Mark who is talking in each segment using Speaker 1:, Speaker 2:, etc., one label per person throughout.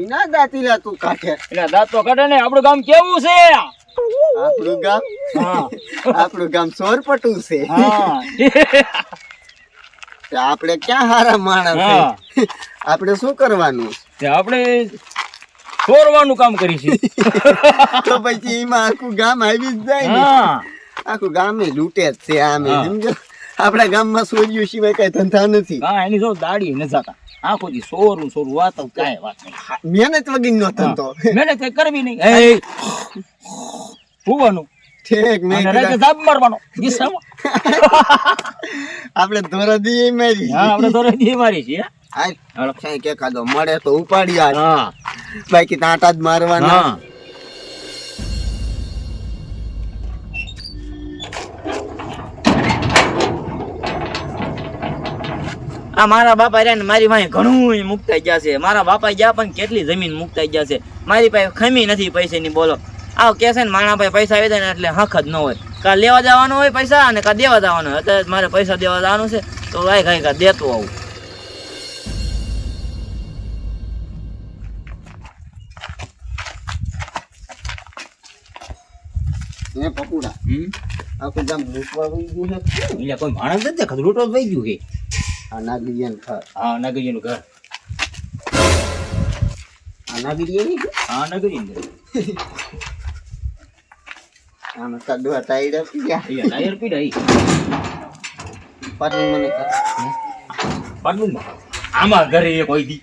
Speaker 1: એના દાંતીલા તું કાઢે.
Speaker 2: એટલે દાંત તો કાઢે ને આપણું ગામ કેવું છે?
Speaker 1: આપણું ગામ? આપણું ગામ સોરપટું છે. આપણે ક્યાં હારા માણસ આપણે શું કરવાનું?
Speaker 2: આપણે ચોરવાનું કામ કરીશું.
Speaker 1: તો પછી એમાં આખું ગામ આવી જ જાય ને. આખું ગામે લૂંટે જ છે આમે. સમજો? આપણા ગામમાં સોર્યું સિવાય કઈ ધંધા નથી.
Speaker 2: હા એની જો દાડી ન જાતા. આખો દી સોરું સોરું વાત કાંઈ વાત નહીં.
Speaker 1: મહેનત વગર નો ધંધો.
Speaker 2: મહેનત કરવી નહીં. એ હુવાનું
Speaker 1: ઠેક મેં
Speaker 2: મારવાનો.
Speaker 1: આપણે મારી.
Speaker 2: હા આપણે મારી છીએ.
Speaker 1: હાલ. કે કાદો મળે તો ઉપાડી
Speaker 2: હા.
Speaker 1: બાકી તાંટા જ મારવાના.
Speaker 2: આ મારા બાપા રહ્યા ને મારી પાસે ઘણું મુકતાઈ ગયા છે. મારા બાપા ગયા પણ કેટલી જમીન મુકતાઈ ગયા છે. મારી પાસે ખમી નથી પૈસાની બોલો. આવ કે છે ને માણા પાસે પૈસા આવી જાય ને એટલે હક જ ન હોય. કા લેવા જવાનું હોય પૈસા અને કા દેવા જવાનું હોય. અત્યારે મારે પૈસા દેવા જવાનું છે તો લાય કઈ કા દેતો આવું. હમ?
Speaker 1: આખું જામ લૂંટવા ગયું છે.
Speaker 2: કોઈ માણસ જ દેખાતું લૂંટો ગયું કે
Speaker 1: આ નાગરિયાન ઘર.
Speaker 2: હા નગરીનું ઘર?
Speaker 1: આ નાગરિયાની?
Speaker 2: હા નગરીનું ઘર
Speaker 1: આમાં કડવા ટાયડા પીયા
Speaker 2: અહીંયા ટાયર પીડા ઈ.
Speaker 1: પાટણ મને.
Speaker 2: પાટલું આમાં ઘરે એક હોય દી.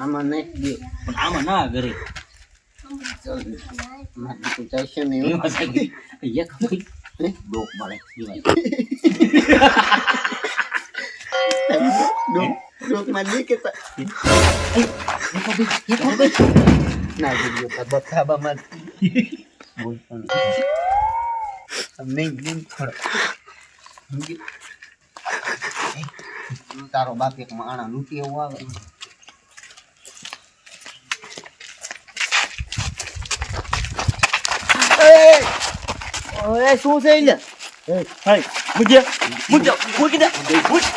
Speaker 1: આમાં નહીં દે
Speaker 2: પણ આમાં ના ઘરે.
Speaker 1: મારે ચાલશે ને એવું.
Speaker 2: એમાં સાહેબ એક? ડોક મળે.
Speaker 1: ડોક- ડોકમાં દે કે તા- mati. તા બખાબામાં બોલ પણ. આમ નહીં નહીં ખડો. સમજી? એ, તારો બાપ એક માણા લૂંટી એવું આવે
Speaker 2: ઓય શું છે ઈલે એ હાય મુજે મુજે મૂકી દે મુજ મૂકી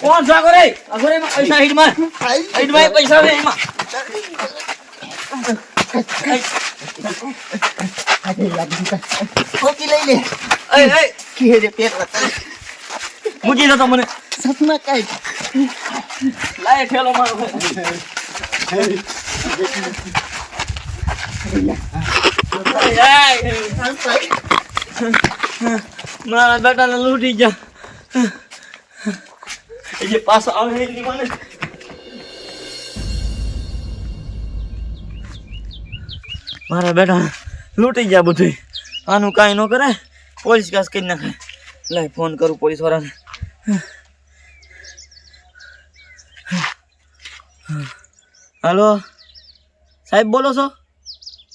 Speaker 2: કોણ આગો રે આગો રે પૈસા હીડમાં હીડમાં પૈસા આવે એમાં
Speaker 1: કોકી લઈ લે
Speaker 2: એ એ
Speaker 1: કે રે.
Speaker 2: મૂકી દો મને
Speaker 1: સપના કાંઈ
Speaker 2: લાય ઠેલો મારો મારા બેટાને લૂંટી જા જે પાછો આવે મને મારા બેટા લૂંટી ગયા બધું આનું કાંઈ ન કરે પોલીસ કાસ કરી નાખે લાય ફોન કરું પોલીસ વાળાને હલો સાહેબ બોલો છો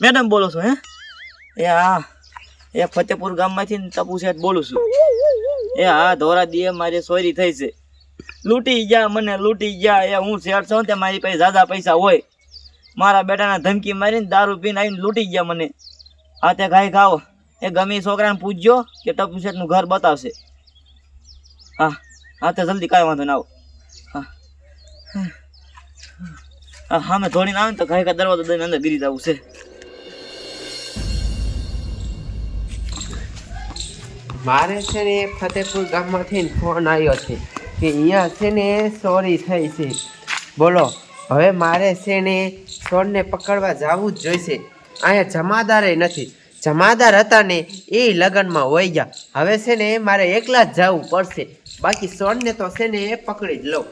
Speaker 2: મેડમ બોલો છો હે એ હા. એ ફતેપુર ગામમાંથી ટપુ શેઠ બોલું છું. એ હા, ધોરા દીએ મારી ચોરી થઈ છે. લૂંટી ગયા મને, લૂંટી ગયા. એ હું શેઠ છું તે મારી પાસે ઝાઝા પૈસા હોય. મારા બેટાના ધમકી મારીને દારૂ પીને આવીને લૂંટી ગયા મને. હા, તે ગાય ખાઓ. એ ગમે છોકરાને પૂછજો કે ટપુ શેઠનું ઘર બતાવશે. હા હા, તે જલ્દી કાંઈ વાંધો ના આવો. હા. હા મેં ધોળીને આવે ને તો ખાઈ કા દરવાજો દઈને અંદર ગીરી જવું છે.
Speaker 3: મારે છે ને ફતેપુર ગામમાંથી ફોન આવ્યો છે કે અહીંયા છે ને ચોરી થઈ છે બોલો હવે મારે છે ને ચોરને પકડવા જવું જ જોઈશે અહીંયા જમાદારે નથી જમાદાર હતા ને એ લગ્નમાં હોઈ ગયા હવે છે ને મારે એકલા જ જવું પડશે બાકી ચોરને તો છે ને પકડી જ લઉં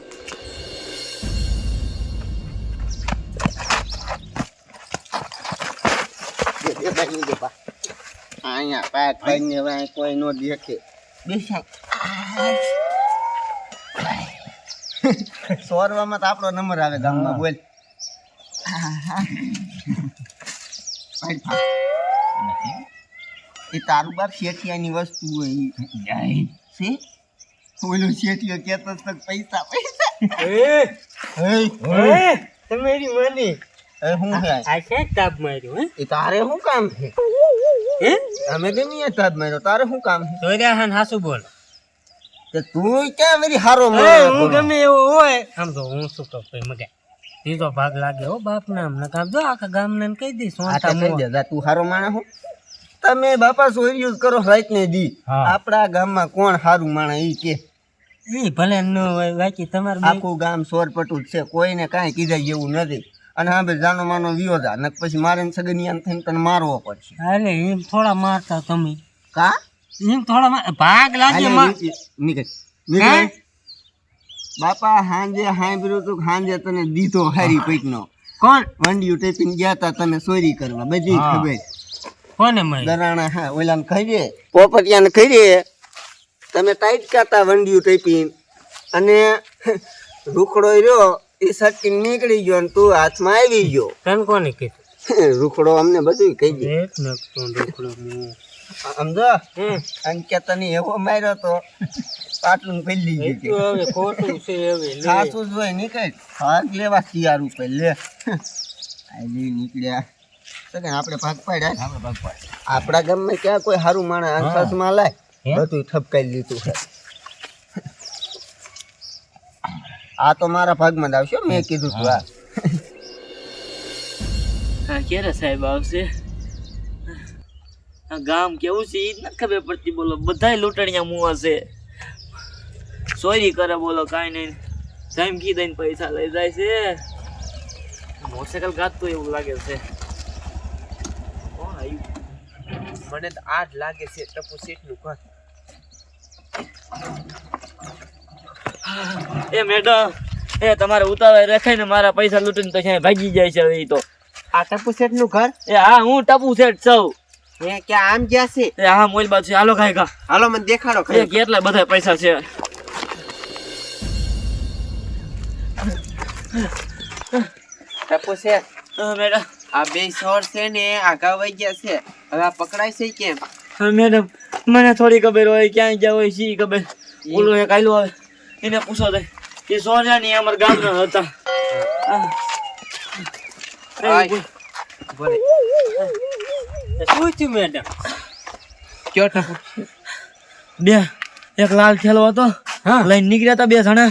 Speaker 1: Thank દેપા અહીંયા પાક ભાઈને વાય કોઈ નો દેખે. સોરવામાં તો આપણો નંબર આવે ગામમાં બોલ. ભાઈ ફા. એ તારું બાપ શેઠિયાની વસ્તુ હોય. ઈ. છે ઓલો શેઠિયો કહેતો તો પૈસા પૈસા. હે?
Speaker 2: તમારી મને.
Speaker 1: એ હું છે
Speaker 4: આ છે તાપ માર્યો હે?
Speaker 1: એ તારે શું કામ છે?
Speaker 4: હે?
Speaker 1: અમે ગમે એ તાજ માર્યો. તારે શું કામ છે?
Speaker 4: રહ્યા હન હાસુ બોલ.
Speaker 1: તે તું ક્યાં મેરી હારો
Speaker 4: એ હું ગમે એવો હોય. આમ તો હું શું કહું ભાઈ મગે. ત્રીજો ભાગ લાગે હો બાપ નામ ન કામ જો આખા ગામ ને કહી દઈશ
Speaker 1: આ તો કહી
Speaker 4: મોં.
Speaker 1: દેતા તું હારો માણા હો? તમે બાપા સોરી યુઝ કરો રાઈટ ને દી.
Speaker 4: આપડા
Speaker 1: આપણા ગામમાં કોણ હારું માણા ઈ કે.
Speaker 4: ઈ ભલે ન હોય બાકી તમારે
Speaker 1: આખું ગામ સોરપટું છે. કોઈને કાંઈ કીધા જેવું નથી. અને હા ભાઈ જાનો માનો વિયોધા નક પછી મારે ને સગનિયાન થઈને તને મારવો પડશે.
Speaker 4: અરે એમ થોડા મારતા તમે.
Speaker 1: કા?
Speaker 4: એમ થોડા ભાગ લાગે
Speaker 1: નીકળ, નીકળ. બાપા હાંજે હાંભર્યું તું હાંજે તને દીધો હારી પૈકનો
Speaker 4: કોણ?
Speaker 1: વંડિયું ટેપીને ગયા તા તને ચોરી કરવા. બધી. ખબર.
Speaker 4: કોને મય
Speaker 1: દરાણા હા ઓલાને કહીએ પોપટિયાને કહીએ તમે ટાઈટ કરતા વંડિયું ટેપીને. અને રૂખડો રહ્યો. એ નીકળી ગયો ને તું હાથમાં આવી ગયો.
Speaker 4: તને કોને કીધું?
Speaker 1: રૂખડો અમને બધું કહી દે.
Speaker 4: એક નકતો ઢોકળો
Speaker 1: સમજો
Speaker 4: હમ.
Speaker 1: એવો માર્યો તો પાટલું પેલી ગયું
Speaker 4: હવે ખોટું છે હવે
Speaker 1: સાચું જ હોય નીકળ. ભાગ લેવા તૈયાર ઉપર લે. આવી નીકળ્યા. સગન આપણે ભાગ પાડ્યા આપણે ભાગ પાડ્યા. આપણા ગામમાં ક્યાં કોઈ સારું માણસમાં લાય? બધું ઠપકાઈ લીધું છે. આ તો મારા ભાગમાં જ આવશે મેં કીધું તું આ
Speaker 2: હા. ક્યારે સાહેબ આવશે? આ ગામ કેવું છે એ જ નથી ખબર પડતી બોલો બધાય લૂંટણિયા મુવા છે. ચોરી કરે બોલો કાંઈ નહીં. ધમકી દઈને પૈસા લઈ જાય છે. મોટરસાયકલ કાઢતું એવું લાગે છે. કોણ આવ્યું?
Speaker 3: મને તો આ જ લાગે છે ટપુ શેઠનું ઘર.
Speaker 2: એ મેડમ એ તમારે ઉતાવળ રખાઈને મારા પૈસા લૂંટીને તો ક્યાંય ભાગી જાય છે હવે તો.
Speaker 3: આ ટપુ શેઠનું ઘર?
Speaker 2: એ હા હું ટપુ શેઠ છું.
Speaker 3: એ ક્યાં આમ ગયા છે?
Speaker 2: એ હા મોલ બાજુ. હાલો ખાઈ કા
Speaker 3: હાલો મને દેખાડો ખરી
Speaker 2: કેટલા બધા પૈસા છે?
Speaker 3: ટપુ શેઠ
Speaker 2: મેડમ.
Speaker 3: આ બે સોર છે ને આગા વહી ગયા છે. હવે આ પકડાય છે કેમ?
Speaker 2: મેડમ મને થોડી ખબર હોય ક્યાંય ગયા હોય શી ખબર? બોલો એક આયલું આવે. એને પૂછો તે એ સોનિયા ની અમારા ગામના હતા. હા.
Speaker 3: આય. બોલે.
Speaker 4: શું થયું મેડમ?
Speaker 3: કયો ઠાકુર?
Speaker 2: બે એક લાલ થેલો હતો.
Speaker 4: હા.
Speaker 2: લઈને નીકળ્યા હતા બે જણા.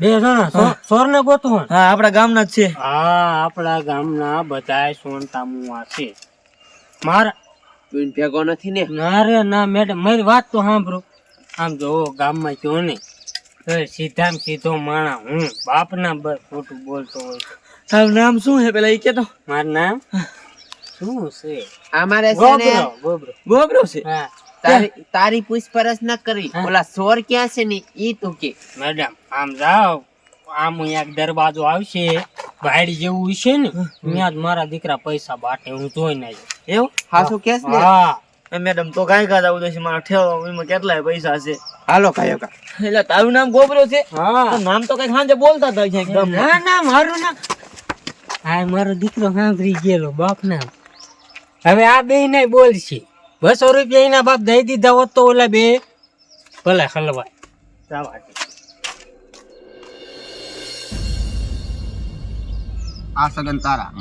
Speaker 4: બે જણા? સોર ને ગોતું
Speaker 2: હા આપણા ગામના જ છે.
Speaker 4: હા આપણા ગામના બધા સોન તામુ આ છે. મારા
Speaker 3: તું ભેગો નથી ને?
Speaker 4: ના રે ના મેડમ મારી વાત તો સાંભળો. આમ જો ગામમાં કયો ને તો સીધા માણા હું બાપના બસ ખોટું બોલતો હોય
Speaker 2: તારું નામ શું છે પેલા એ કેતો?
Speaker 4: મારું નામ શું છે?
Speaker 3: અમારે છે
Speaker 4: ગોબરો ગોબરો.
Speaker 2: છે?
Speaker 3: તારી તારી પૂછપરછ ન કરી. ઓલા સોર ક્યાં છે ને ઈ તું કે.
Speaker 4: મેડમ આમ જાઓ. આમ એક દરવાજો આવશે. ભાડી જેવું છે ને ત્યાં જ મારા દીકરા પૈસા બાટે હું જોઈ ના
Speaker 2: એવું?
Speaker 3: હાસુ કેસ ને?
Speaker 4: હા.
Speaker 2: મેડમ તો કાંઈ કાઢ આવું છે મારા ઠેલો એમાં કેટલાય પૈસા છે?
Speaker 3: હાલો કાયો કા.
Speaker 2: એટલે તારું નામ ગોબરો છે?
Speaker 4: હા.
Speaker 2: નામ તો કઈ સાંજે બોલતા હતા છે.
Speaker 4: ના ના મારું નામ હા મારો દીકરો સાંભળી ગયેલો બાપ નામ. હવે આ બે ને બોલશે. બસો રૂપિયા એના બાપ દઈ દીધા હોત તો ઓલા બે ભલે હલવાય.
Speaker 1: આ સગન તારા.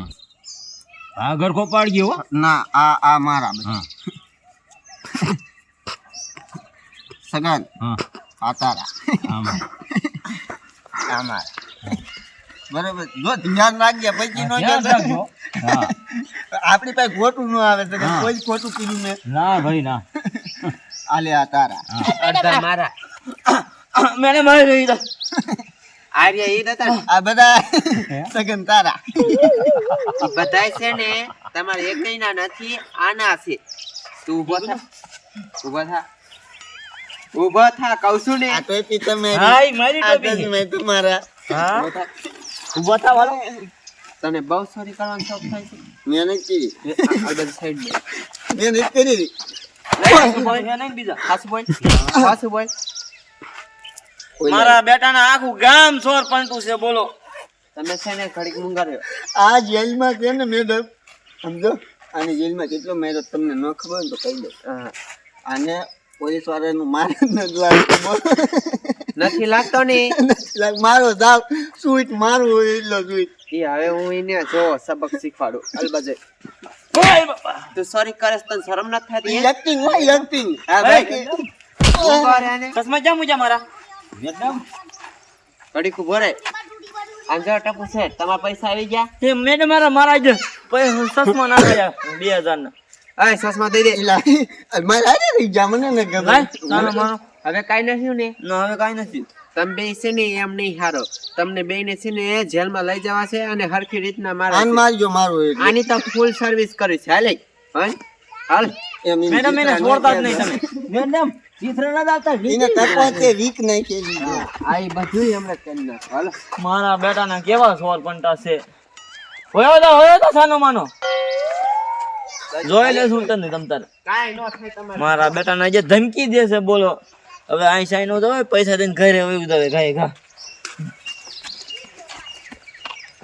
Speaker 5: આ ઘર કોપાડ ગયો
Speaker 1: ના આ આ મારા બધા. સગન
Speaker 5: હા
Speaker 1: આ તારા
Speaker 5: આમાં
Speaker 1: આ મારા બરોબર. જો ધ્યાન રાખજે પછી નો
Speaker 5: રાખજો.
Speaker 1: આપણી પાસે ખોટું ન આવે
Speaker 5: તો.
Speaker 1: કોઈ ખોટું કીધું ને
Speaker 5: ના ભાઈ ના.
Speaker 1: આલે આ તારા
Speaker 3: અડધા મારા.
Speaker 2: મેને મારી રહી હતા
Speaker 3: આર્ય એ નતા
Speaker 1: આ બધા સગન તારા.
Speaker 3: બધાય છે ને તમારે એક ના નથી આના છે. તું ઊભો થા. ઊભો થા. ઊભો થા કહું
Speaker 1: આ ટોપી તમે
Speaker 2: મેરી. હાય મારી ટોપી.
Speaker 1: ચશ્મા તમારા.
Speaker 2: હા?
Speaker 3: ઊભો થા.
Speaker 2: ઊભા
Speaker 3: તને બહુ સોરી કરવાનો શોખ થાય છે.
Speaker 1: મેં નથી કરી
Speaker 3: એ આ- આ બધી સાઈડ
Speaker 1: મેં નથી કરી
Speaker 2: મેં મારા બેટા બેટાના આખું ગામ સોર પંટું છે બોલો.
Speaker 3: તમે છે ને ઘડીક મુંગાર્યો.
Speaker 1: આ જેલમાં છે ને મેડમ. સમજો? આની જેલમાં કેટલો મેરો તમને ન ખબર ને તો કહી
Speaker 3: દો.
Speaker 1: આને પોલીસ વાળાનું મારે નથી લાગતું.
Speaker 3: નથી લાગતો ને?
Speaker 1: મારો દાવ સ્વીટ મારું એટલો સ્વીટ
Speaker 3: એ હવે હું એને જો સબક શીખવાડું. અલબજે તું સોરી કરેસ તને શરમ નથી થતી?
Speaker 1: એક્ટિંગ હોય એક્ટિંગ હા ભાઈ
Speaker 2: ચશ્મા જા મુજા મારા?
Speaker 3: કડી ખૂબ આમ જો ટપુ છે તમારા પૈસા આવી ગયા?
Speaker 2: એ મેડમ મારા મારા જ. પૈસા ચશ્મા ના ગયા બે હજાર ના
Speaker 3: અય સસમા દઈ દે.
Speaker 1: મારા અરે રહી જા મને ન
Speaker 2: લાય તારો મારો.
Speaker 3: હવે કાઈ નથી ને.
Speaker 2: ના હવે કાઈ નથી.
Speaker 3: તમે બે છે ને એમ નહીં હારો. તમને બે ને છે ને જેલમાં લઈ જવા છે અને હરખી રીતના
Speaker 1: આન
Speaker 3: મારા
Speaker 1: મારજો મારો
Speaker 3: આની તો ફૂલ સર્વિસ કરી છે. હાલે. હાલ. હાલ.
Speaker 1: એમ
Speaker 2: મેડમ એને છોડતા જ નહીં તમે. મેડમ ચિત્ર ના દાતા
Speaker 1: એને તકવાતે વીક નાખેલી છે.
Speaker 3: આ બધું હમણાં કરી નાખો હાલો.
Speaker 2: મારા બેટાના કેવા સોર પંટા છે. હોયો તો હોયો તો સાનો માનો. જોઈ લેશું તને તમ તારે.
Speaker 3: કાંઈ નો થાય તમારે.
Speaker 2: મારા બેટાને જે ધમકી દે છે બોલો. હવે અહીં સાઈનો તો પૈસા દઈને ઘરે હોય ઉદાવે ગાય ઘા.